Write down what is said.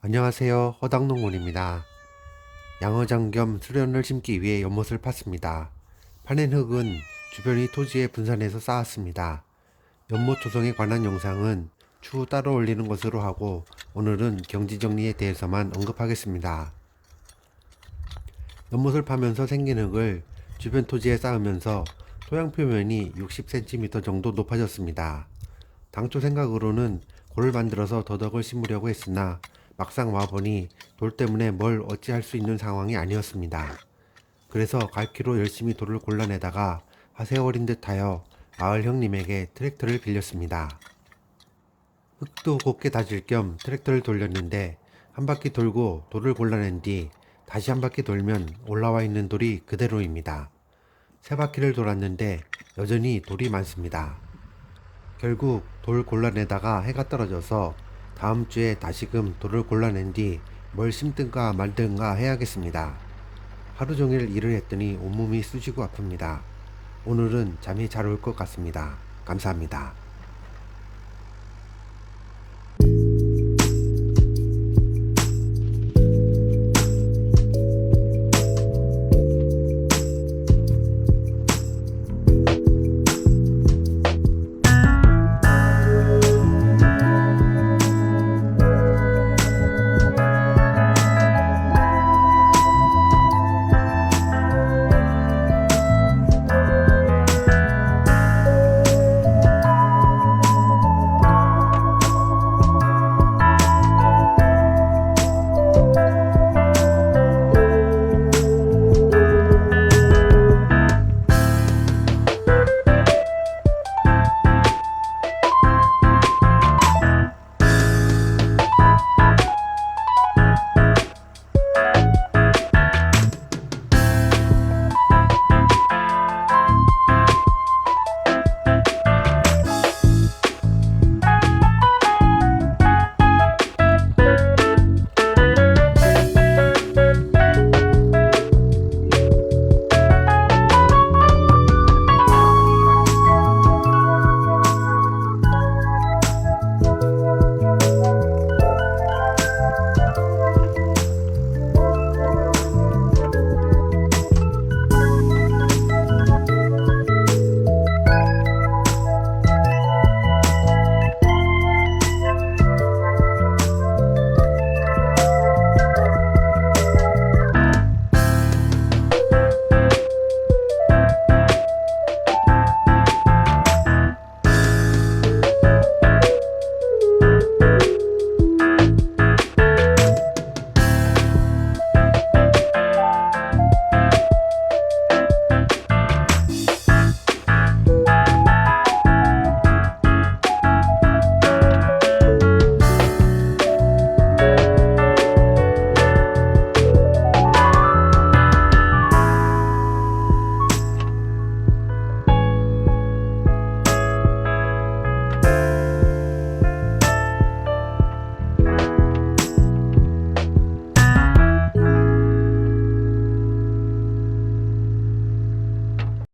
안녕하세요. 허당농원입니다. 양어장 겸 수련을 심기 위해 연못을 팠습니다. 파낸 흙은 주변의 토지에 분산해서 쌓았습니다. 연못 조성에 관한 영상은 추후 따로 올리는 것으로 하고 오늘은 경지 정리에 대해서만 언급하겠습니다. 연못을 파면서 생긴 흙을 주변 토지에 쌓으면서 토양 표면이 60cm 정도 높아졌습니다. 당초 생각으로는 골을 만들어서 더덕을 심으려고 했으나 막상 와보니 돌 때문에 뭘 어찌할 수 있는 상황이 아니었습니다. 그래서 갈퀴로 열심히 돌을 골라내다가 화세월인 듯하여 마을 형님에게 트랙터를 빌렸습니다. 흙도 곱게 다질 겸 트랙터를 돌렸는데 한 바퀴 돌고 돌을 골라낸 뒤 다시 한 바퀴 돌면 올라와 있는 돌이 그대로입니다. 세 바퀴를 돌았는데 여전히 돌이 많습니다. 결국 돌 골라내다가 해가 떨어져서 다음 주에 다시금 돌을 골라낸 뒤 뭘 심든가 말든가 해야겠습니다. 하루 종일 일을 했더니 온몸이 쑤시고 아픕니다. 오늘은 잠이 잘 올 것 같습니다. 감사합니다.